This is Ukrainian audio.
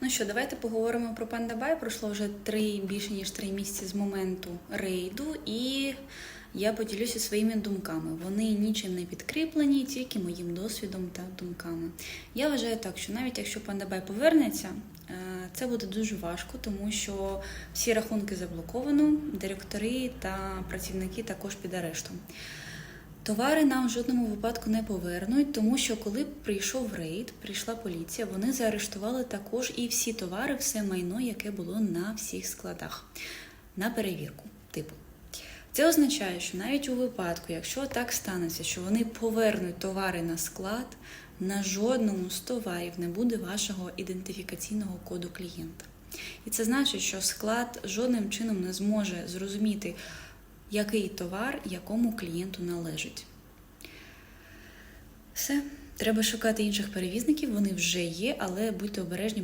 Ну що, давайте поговоримо про Пандабай. Пройшло вже три більше ніж три місяці з моменту рейду, і я поділюся своїми думками. Вони нічим не підкріплені, тільки моїм досвідом та думками. Я вважаю так, що навіть якщо Пандабай повернеться, е, це буде дуже важко, тому що всі рахунки заблоковано, директори та працівники також під арештом. Товари нам в жодному випадку не повернуть, тому що коли прийшов рейд, прийшла поліція, вони заарештували також і всі товари, все майно, яке було на всіх складах, на перевірку. Типу, це означає, що навіть у випадку, якщо так станеться, що вони повернуть товари на склад, на жодному з товарів не буде вашого ідентифікаційного коду клієнта. І це значить, що склад жодним чином не зможе зрозуміти, який товар якому клієнту належить. Все, треба шукати інших перевізників, вони вже є, але будьте обережні.